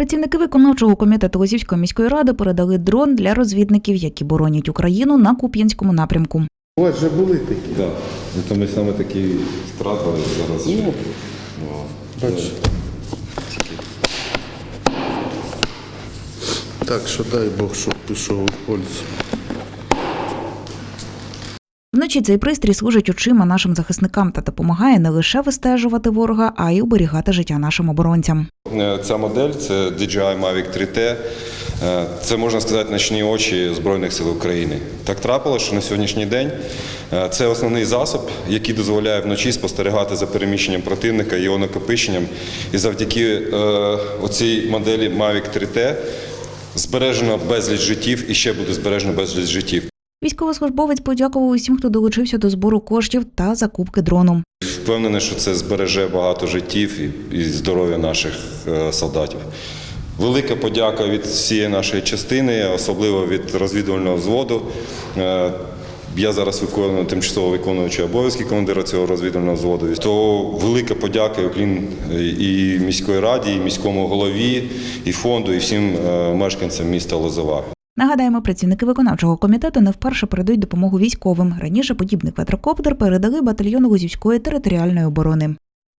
Працівники виконавчого комітету Лозівської міської ради передали дрон для розвідників, які боронять Україну на Куп'янському напрямку. У вас вже були такі. Так. Ну, то ми саме такі втратили зараз. Ну, Ну. Так що дай Бог, щоб пішов у пользу. Вночі цей пристрій служить очима нашим захисникам та допомагає не лише вистежувати ворога, а й уберігати життя нашим оборонцям. Е, Ця модель це DJI Mavic 3T. Е, Це можна сказати ночні очі Збройних сил України. Так трапилося, що на сьогоднішній день е, це основний засоб, який дозволяє вночі спостерігати за переміщенням противника його накопиченням. І завдяки оцій моделі Mavic 3T збережено безліч життів і ще буде збережено безліч життів. Військовослужбовець подякував усім, хто долучився до збору коштів та закупки дрону. Впевнений, що це збереже багато життів і, здоров'я наших е, солдатів. Велика подяка від всієї нашої частини, особливо від розвідувального взводу. Е, Я зараз виконую тимчасово виконуючий обов'язки командира цього розвідувального взводу. То велика подяка уклін і міської раді, і міському голові, і фонду, і всім е, мешканцям міста Лозова. Нагадаємо, працівники виконавчого комітету не вперше передають допомогу військовим. Раніше подібний квадрокоптер передали батальйону Лозівської територіальної оборони.